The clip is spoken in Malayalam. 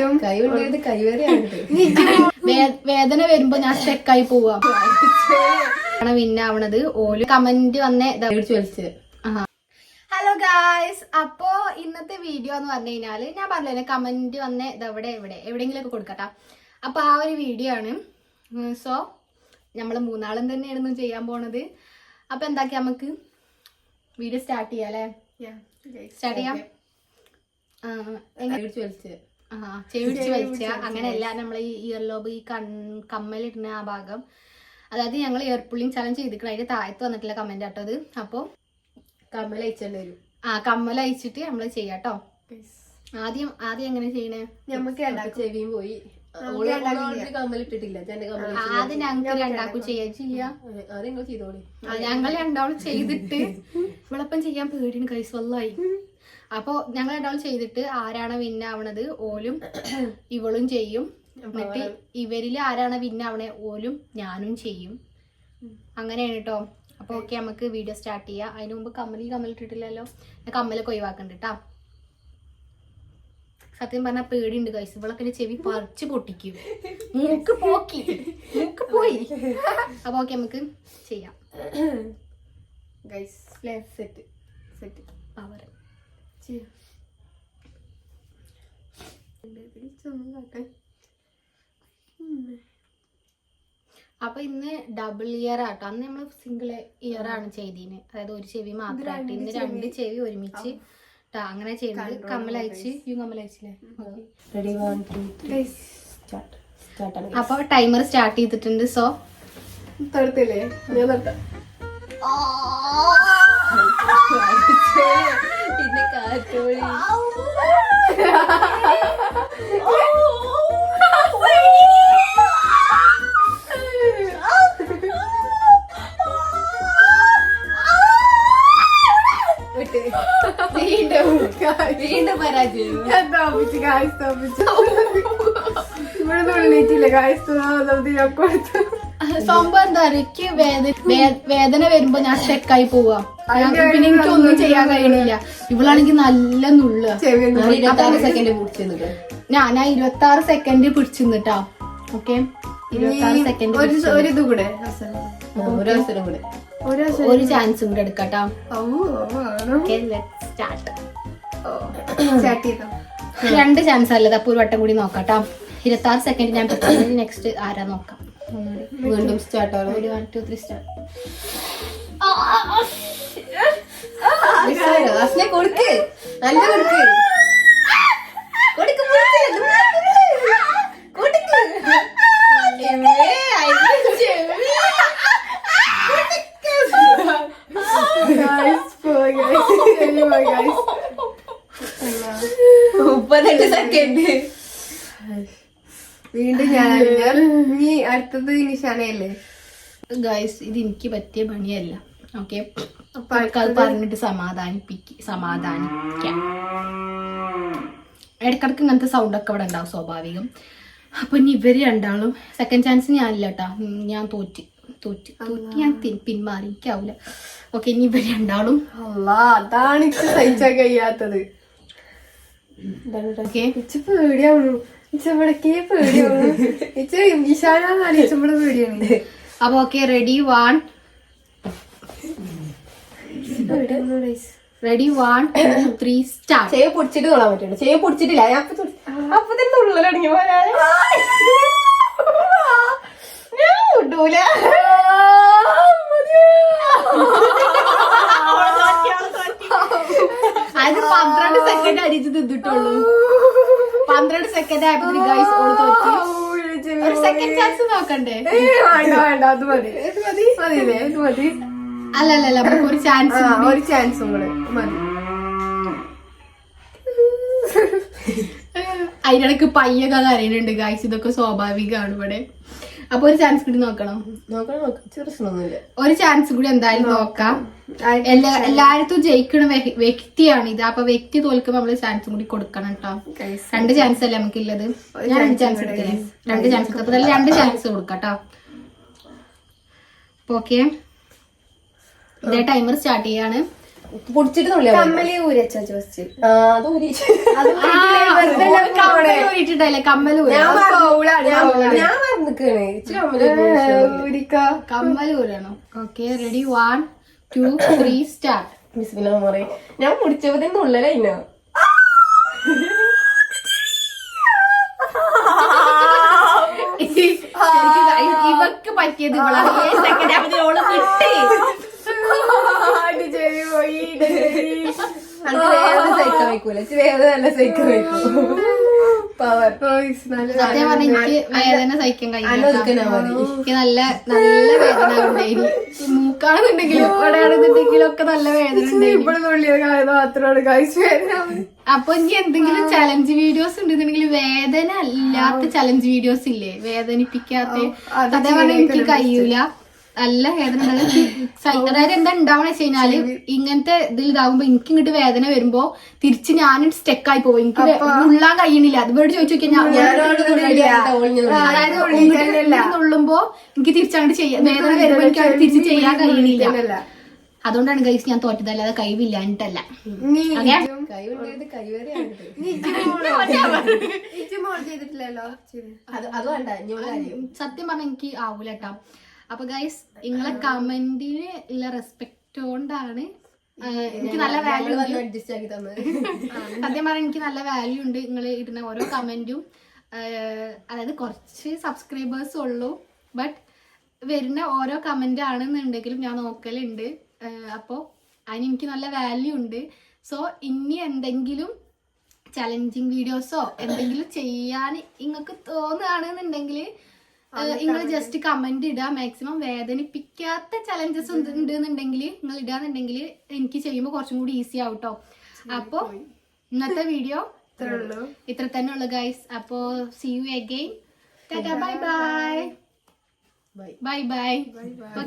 വേദന വരുമ്പോ ഞാൻ സ്റ്റെക്കായി പോവാ. വിന്നാവണത് ഓൽ കമന്റ് വന്നേ ചോദിച്ചത് ഹലോ ഗായ്സ് അപ്പോ ഇന്നത്തെ വീഡിയോ എന്ന് പറഞ്ഞു കഴിഞ്ഞാൽ ഞാൻ പറഞ്ഞില്ലേ കമന്റ് വന്നേ ഇതെവിടെ എവിടെ എവിടെയെങ്കിലും ഒക്കെ കൊടുക്കട്ടാ. അപ്പൊ ആ ഒരു വീഡിയോ ആണ്. സോ നമ്മൾ മൂന്നാളും തന്നെയായിരുന്നു ചെയ്യാൻ പോണത്. അപ്പൊ എന്താക്കി നമുക്ക്? വീഡിയോ സ്റ്റാർട്ട് ചെയ്യാം അല്ലേ? സ്റ്റാർട്ട് ചെയ്യാം. ആ, വലിച്ച്? അങ്ങനെയല്ല നമ്മൾ ഈ ഇയർ ലോബ് ഈ കൺ കമ്മലിടുന്ന ആ ഭാഗം. അതായത് ഞങ്ങൾ ഇയർ പുള്ളിങ് ചലഞ്ച് ചെയ്തിട്ടുണ്ട് അതിന്റെ താഴത്ത് വന്നിട്ടില്ല കമന്റ് ആട്ടോ അത് അപ്പോൾ കമ്മൽ അയച്ചോണ്ട് വരും. ആ കമ്മൽ അയച്ചിട്ട് നമ്മൾ ചെയ്യാട്ടോ ആദ്യം ആദ്യം എങ്ങനെ ചെയ്യണേ? ഞമ്മക്ക് രണ്ടാക്കും. ചെവിയും പോയി. ആദ്യം ഞങ്ങൾക്ക് രണ്ടാക്കും ചെയ്യാൻ ചെയ്യാം. ഞങ്ങൾ രണ്ടാളും ചെയ്തിട്ട് ഇവളപ്പം ചെയ്യാൻ പേടിയാണ് കൈസ് വല്ലായി. അപ്പൊ ഞങ്ങൾ രണ്ടാളും ചെയ്തിട്ട് ആരാണ് വിന്നാവണത് ഓലും ഇവളും ചെയ്യും. എന്നിട്ട് ഇവരിൽ ആരാണ് വിന്നാവണേ ഓലും ഞാനും ചെയ്യും. അങ്ങനെയാണ് കേട്ടോ അപ്പൊ ഓക്കെ നമുക്ക് വീഡിയോ സ്റ്റാർട്ട് ചെയ്യാം. അതിന് മുമ്പ് കമ്മലി കമ്മൽ ഇട്ടിട്ടില്ലല്ലോ? കമ്മലൊക്കെ ഒഴിവാക്കണ്ട് കേട്ടാ സത്യം പറഞ്ഞാൽ പേടിയുണ്ട് കൈസ് ഇവളൊക്കെ ചെവി പറിച്ച് പൊട്ടിക്കും. മൂക്ക് പോക്കി. മൂക്ക് പോയി. അപ്പൊ ഓക്കെ നമുക്ക് ചെയ്യാം. ഗൈസ് സെറ്റ് സെറ്റ് പവർ അപ്പൊ ഇന്ന് ഡബിൾ ഇയർ ആട്ടോ. അന്ന് നമ്മൾ സിംഗിൾ ഇയർ ആണ് ചെയ്തീന്. അതായത് ഒരു ചെവി മാത്രമായിട്ട് ഇന്ന് രണ്ട് ചെവി ഒരുമിച്ച് ട്ടാ, അങ്ങനെ ചെയ്ത് കമ്മലയച്ച് യു കമ്മലയച്ചില്ലേ ready one two three start അപ്പൊ ടൈമർ സ്റ്റാർട്ട് ചെയ്തിട്ടുണ്ട് സോ തൊടുത്തില്ലേ ഞാൻ തൊട്ട പിന്നെ വിട്ട്. വീണ്ടും. പരാജയം. ഇവിടെ ഗായ്സ് ഞാൻ കൊടുത്തു സംഭവം എന്താ? എനിക്ക് വേദന വേദന വരുമ്പോ ഞാൻ സ്റ്റെക്കായി പോവാ. പിന്നെ എനിക്ക് ഒന്നും ചെയ്യാൻ കഴിയുന്നില്ല ഇവളാണെങ്കിൽ നല്ല നുള്ള. ചെവി ഇരുപത്തി ആറ് സെക്കൻഡ് ഞാൻ ഞാൻ ഇരുപത്തി ആറ് സെക്കൻഡ് പിടിച്ചിരുന്നിട്ടാ. ഓക്കെ? ഇരുപത്തി ആറ് സെക്കൻഡ് ഒരു ഒരു ഇത് കൂടെ. ഒരു അവസരം കൂടെ. ഒരു ഒരു ചാൻസും കൂടെ. എടുക്കട്ടോ. രണ്ട് ചാൻസ് അല്ലത് അപ്പൊ ഒരു വട്ടം കൂടി നോക്കാട്ടോ. ഇരുപത്തി ആറ് സെക്കൻഡ് ഞാൻ നെക്സ്റ്റ് ആരാ നോക്കാം. വീണ്ടും സ്റ്റാർട്ട് ആണ് ഒരു വൺ ടു ത്രീ സ്റ്റാർട്ട് അസ്നെ കൊടുക്ക് നല്ല കൊടുക്ക് മുപ്പത്തെട്ട് സെക്കൻഡ് വീണ്ടും ഞാൻ ഇനി അടുത്തത് നിശാനയല്ലേ ഗൈസ് ഇത് എനിക്ക് പറ്റിയ പണിയല്ല. ഓക്കെ അപ്പൊ അത് പറഞ്ഞിട്ട് സമാധാനിപ്പിക്ക സമാധാനിക്കാം. ഇടക്കിടക്ക് ഇങ്ങനത്തെ സൗണ്ട് ഒക്കെ ഇവിടെ ഉണ്ടാവും സ്വാഭാവികം. അപ്പൊ ഇനി ഇവർ രണ്ടാളും സെക്കൻഡ് ചാൻസ് ഞാനില്ല കേട്ടാ ഞാൻ തോറ്റി. തോറ്റി. തോറ്റ്. ഞാൻ പിന്മാറി. എനിക്കാവൂല. ഓക്കെ ഇനി ഇവർ രണ്ടാളും അതാണ് സഹിച്ചാൻ കഴിയാത്തത്. ഓക്കെ പേടിയാവുള്ളൂ. ഇച്ച് ഇവിടേക്കേ പേടിയാവുള്ളൂ ഇച്ച് നിശാനാണ് ഇച്ച് ഇവിടെ പേടിയാണ്. അപ്പൊ okay ready one. Ready one two three start ചെയ്യ പൊടിച്ചിട്ട് തൊള്ളാൻ പറ്റുള്ളൂ ചെയ്യ പൊടിച്ചിട്ടില്ല. അപ്പൊ തന്നെ ഉള്ളടങ്ങി പോയാൽ ഞാൻ വിടൂല അത് പന്ത്രണ്ട് സെക്കൻഡ് അരിച്ച് തിന്നിട്ടുള്ളൂ. പന്ത്രണ്ട് സെക്കൻഡ് ആയപ്പോ സെക്കൻഡ് ചാൻസ് നോക്കണ്ടേ? വേണ്ട വേണ്ട അത് മതി. ഇത് മതി. മതിയില്ലേ ഇത് ഒരു ചാൻസ് ഒരു ചാൻസും കൂടെ. മതി. അതിനിടക്ക് പയ്യൊക്കെ കരയുന്നുണ്ട് ഗായ്സ് ഇതൊക്കെ സ്വാഭാവികമാണ് ഇവിടെ. അപ്പൊ ഒരു ചാൻസ് കൂടി നോക്കണം. നോക്കണം നോക്കാം ഒരു ചാൻസ് കൂടി എന്തായാലും നോക്കാം. എല്ലാ എല്ലായിടത്തും ജയിക്കണ വ്യക്തിയാണ് ഇത്. അപ്പൊ വ്യക്തി തോൽക്കുമ്പോ നമ്മൾ ചാൻസ് കൂടി കൊടുക്കണം കേട്ടോ രണ്ട് ചാൻസ് അല്ലേ നമുക്ക് ഞാൻ രണ്ട് ചാൻസ് എടുത്തില്ലേ രണ്ട് ചാൻസ് അപ്പൊ രണ്ട് ചാൻസ് കൊടുക്കാം കേട്ടോ അപ്പൊ ഓക്കെ ഇതേ ടൈമർ സ്റ്റാർട്ട് ചെയ്യാണ്. പൊടിച്ചിട്ട്. കമ്മലി ഊരച്ചാ ചോദിച്ചു അത് ഊരണം. Okay ready one two three start മാറി ഞാൻ മുടിച്ചപ്പോ നുള്ളലായിനോ ഇവക്ക് പറ്റിയത് ഇവളാണ്. സെക്കൻഡ് ഓൾ വിട്ട്. സത്യം പറഞ്ഞ എനിക്ക് വേദന സഹിക്കാൻ കഴിയില്ല അനൊതുക്കനാ മതി എനിക്ക് നല്ല നല്ല വേദന ഉണ്ടായിന് മൂക്കാണെന്നുണ്ടെങ്കിലും ഇവിടെയാണെന്നുണ്ടെങ്കിലും ഒക്കെ നല്ല വേദന അപ്പൊ ഇനി എന്തെങ്കിലും ചലഞ്ച് വീഡിയോസ് ഉണ്ടെന്നുണ്ടെങ്കിൽ വേദന അല്ലാത്ത ചലഞ്ച് വീഡിയോസ് ഇല്ലേ? വേദനിപ്പിക്കാത്ത അതേപോലെ എനിക്ക് കഴിയൂല. നല്ല വേദന അതായത് എന്താ ഉണ്ടാവണ വെച്ച് കഴിഞ്ഞാൽ ഇങ്ങനത്തെ ഇതിൽ ഇതാവുമ്പോ എനിക്ക് ഇങ്ങോട്ട് വേദന വരുമ്പോ തിരിച്ച് ഞാൻ സ്റ്റെക്കായി പോകും. എനിക്ക് ഉള്ളാൻ കഴിയണില്ല. അതുപോലെ ചോദിച്ചു നോക്കിയാൽ നുള്ളുമ്പോ എനിക്ക് തിരിച്ചങ്ങോട്ട് ചെയ്യാം വേദന വരുമ്പോ എനിക്ക് തിരിച്ച് ചെയ്യാൻ കഴിയണില്ല. അതുകൊണ്ടാണ് ഗൈസ് ഞാൻ തോറ്റത് അല്ലാതെ കഴിവില്ലാഞ്ഞിട്ടല്ല. നീ ഓക്കെ കൈ കൊണ്ടത് മോൾ ചെയ്തിട്ടില്ലല്ലോ. ശരി. അത് അത് വേണ്ട. ഇനി ഒരു കാര്യം. സത്യം പറഞ്ഞ എനിക്ക് ആവൂല കേട്ടോ അപ്പൊ ഗൈസ് നിങ്ങളെ കമന്റിന് ഉള്ള റെസ്പെക്ട് കൊണ്ടാണ് എനിക്ക് നല്ല വാല്യൂ ഉണ്ട്. അഡ്ജസ്റ്റ് ആക്കി തന്നത്. സത്യം പറഞ്ഞാൽ എനിക്ക് നല്ല വാല്യൂ ഉണ്ട് നിങ്ങൾ ഇടുന്ന ഓരോ കമന്റും അതായത് കുറച്ച് സബ്സ്ക്രൈബേഴ്സ് ഉള്ളൂ. ബട്ട് വരുന്ന ഓരോ കമന്റ് ആണെന്നുണ്ടെങ്കിലും ഞാൻ നോക്കലുണ്ട്. അപ്പോൾ അതിന് എനിക്ക് നല്ല വാല്യൂ ഉണ്ട്. സോ ഇനി എന്തെങ്കിലും ചലഞ്ചിങ് വീഡിയോസോ എന്തെങ്കിലും ചെയ്യാൻ നിങ്ങൾക്ക് തോന്നുകയാണെന്നുണ്ടെങ്കിൽ നിങ്ങൾ ജസ്റ്റ് കമന്റ് ഇടുക മാക്സിമം വേദനിപ്പിക്കാത്ത ചലഞ്ചസ് ഉണ്ടെന്നുണ്ടെങ്കിൽ നിങ്ങൾ ഇടാന്നുണ്ടെങ്കിൽ എനിക്ക് ചെയ്യുമ്പോൾ കുറച്ചും കൂടി ഈസി ആവും കേട്ടോ അപ്പോൾ ഇന്നത്തെ വീഡിയോ ഇത്രേ തന്നെ ഉള്ളു ഗൈസ് അപ്പോ see you bye bye bye bye bye